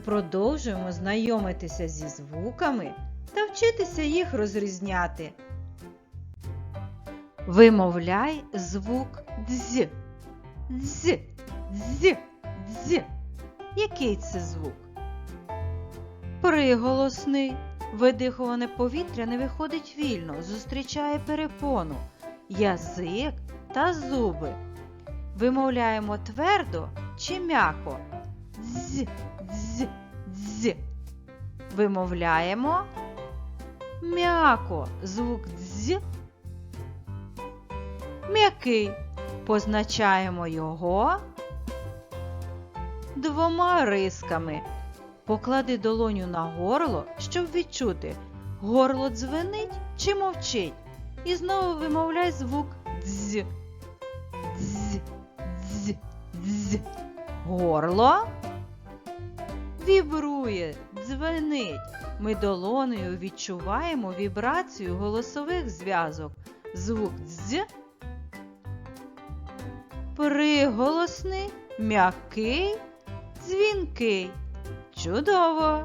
продовжуємо знайомитися зі звуками та вчитися їх розрізняти. Вимовляй звук дз. Дз, дз, дз. Який це звук? Приголосний. Видиховане повітря не виходить вільно, зустрічає перепону, язик та зуби. Вимовляємо твердо чи м'яко. Дз, дз. Вимовляємо м'яко. Звук дз. М'який. Позначаємо його двома рисками. Поклади долоню на горло, щоб відчути, горло дзвенить чи мовчить. І знову вимовляй звук дз. Дз, дз, дз. Горло вібрує, дзвенить. Ми долонею відчуваємо вібрацію голосових зв'язок. Звук дз. Приголосний, м'який, дзвінкий. Чудово!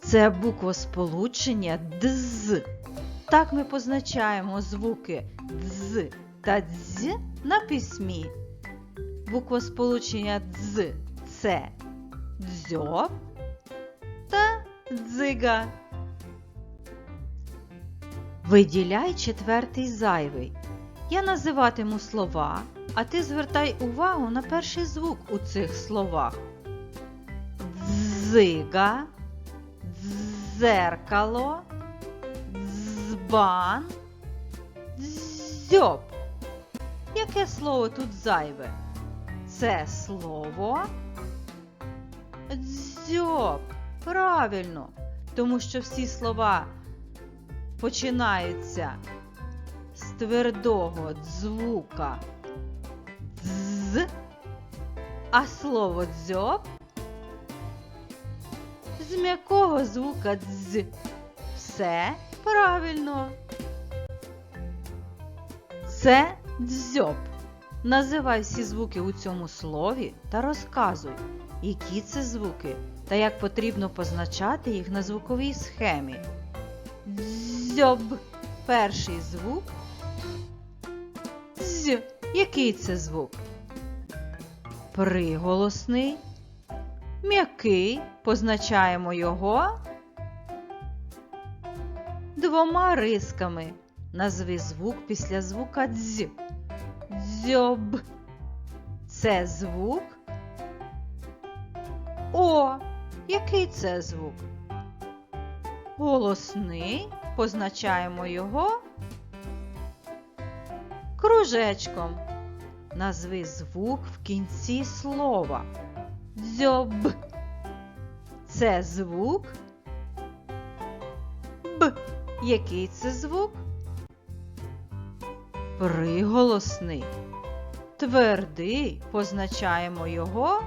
Це буквосполучення ДЗ. Так ми позначаємо звуки дз та дз на письмі. Буквосполучення дз це дзьоб та дзига. Виділяй четвертий зайвий. Я називатиму слова, а ти звертай увагу на перший звук у цих словах. Дзига, дзеркало, дзбан, дзьоб. Яке слово тут зайве? Це слово дзьоб. Правильно, тому що всі слова починаються з твердого звука з, а слово дзьоб з м'якого звука дз. Все правильно. Це дзьоб. Називай всі звуки у цьому слові та розказуй, які це звуки та як потрібно позначати їх на звуковій схемі. Дзьоб. Перший звук. З. Який це звук? Приголосний. М'який. Позначаємо його двома рисками. Назви звук після звука дз. Дзьоб. Це звук. О. Який це звук? Голосний. Позначаємо його кружечком. Назви звук в кінці слова. Дзьоб. Це звук. Б. Який це звук? Приголосний. Твердий. Позначаємо його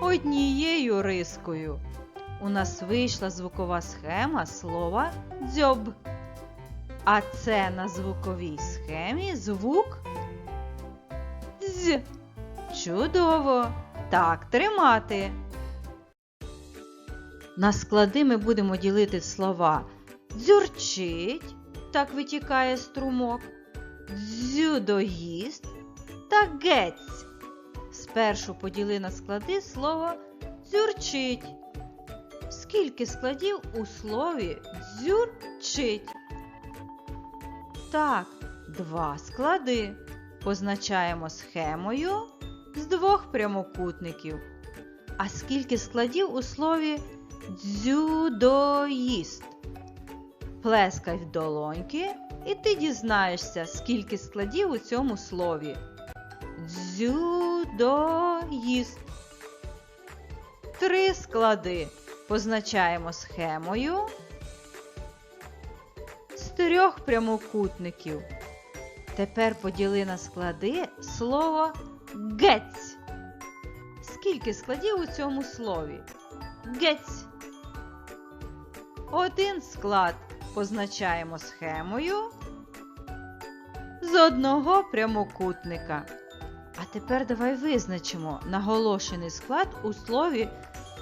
однією рискою. У нас вийшла звукова схема слова дзьоб. А це на звуковій схемі звук з. Чудово! Так тримати. На склади ми будемо ділити слова дзюрчить, так витікає струмок, дзюдоїст та гець. Спершу поділи на склади слово дзюрчить. Скільки складів у слові дзюрчить? Так, два склади. Позначаємо схемою з двох прямокутників. А скільки складів у слові дзюдоїст? Плескай в долоньки, і ти дізнаєшся, скільки складів у цьому слові. Дзюдоїст. Три склади. Позначаємо схемою з трьох прямокутників. Тепер поділи на склади слово гець. Скільки складів у цьому слові? Гець. Один склад позначаємо схемою з одного прямокутника. А тепер давай визначимо наголошений склад у слові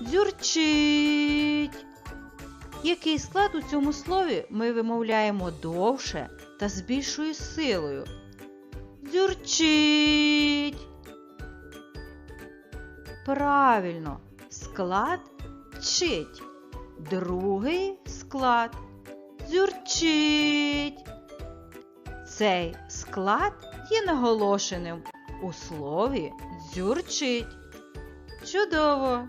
дзюрчить. Який склад у цьому слові ми вимовляємо довше та з більшою силою? Дзюрчить. Правильно, склад чить. Другий склад дзюрчить. Цей склад є наголошеним у слові дзюрчить. Чудово!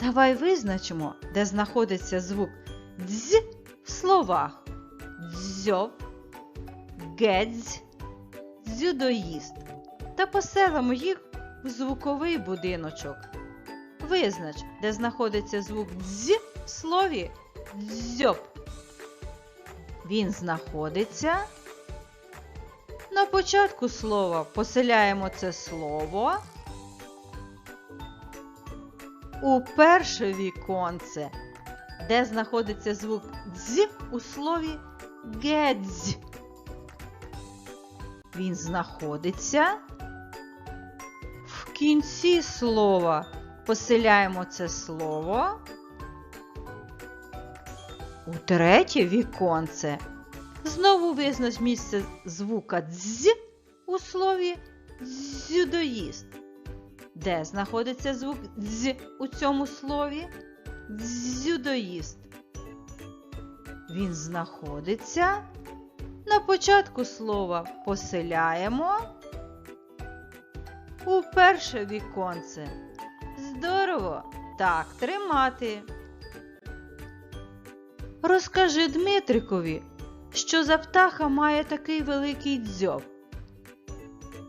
Давай визначимо, де знаходиться звук дз в словах дзьоб, гедзь, дзюдоїст та поселимо їх в звуковий будиночок. Визнач, де знаходиться звук дз в слові дзьоб. Він знаходиться на початку слова. Поселяємо це слово у перше віконце, де знаходиться звук дз у слові гедзь. Він знаходиться в кінці слова. Поселяємо це слово у третє віконце. Знову визнач місце звука дз у слові дзюдоїст. Де знаходиться звук дз у цьому слові? Дзюдоїст. Він знаходиться на початку слова поселяємо у перше віконце. Здорово! Так тримати. Розкажи Дмитрикові, що за птаха має такий великий дзьоб.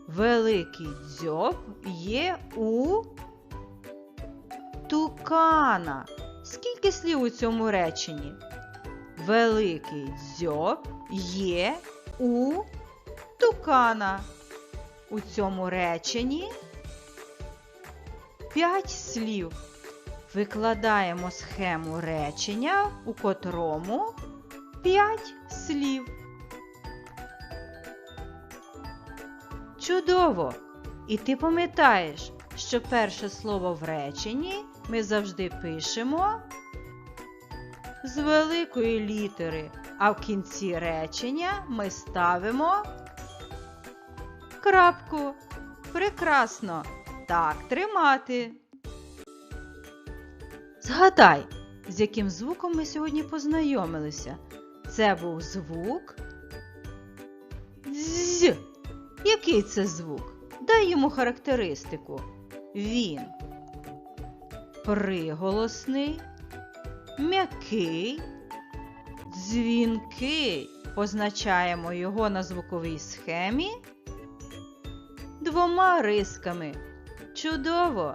Великий дзьоб є у тукана. Скільки слів у цьому реченні? Великий дзьоб є у тукана. У цьому реченні п'ять слів. Викладаємо схему речення, у котрому 5 слів. Чудово! І ти пам'ятаєш, що перше слово в реченні ми завжди пишемо з великої літери, а в кінці речення ми ставимо крапку. Прекрасно! Так тримати. Згадай, з яким звуком ми сьогодні познайомилися. Це був звук З. Який це звук? Дай йому характеристику. Він приголосний, м'який, дзвінкий. Позначаємо його на звуковій схемі двома рисками. Чудово!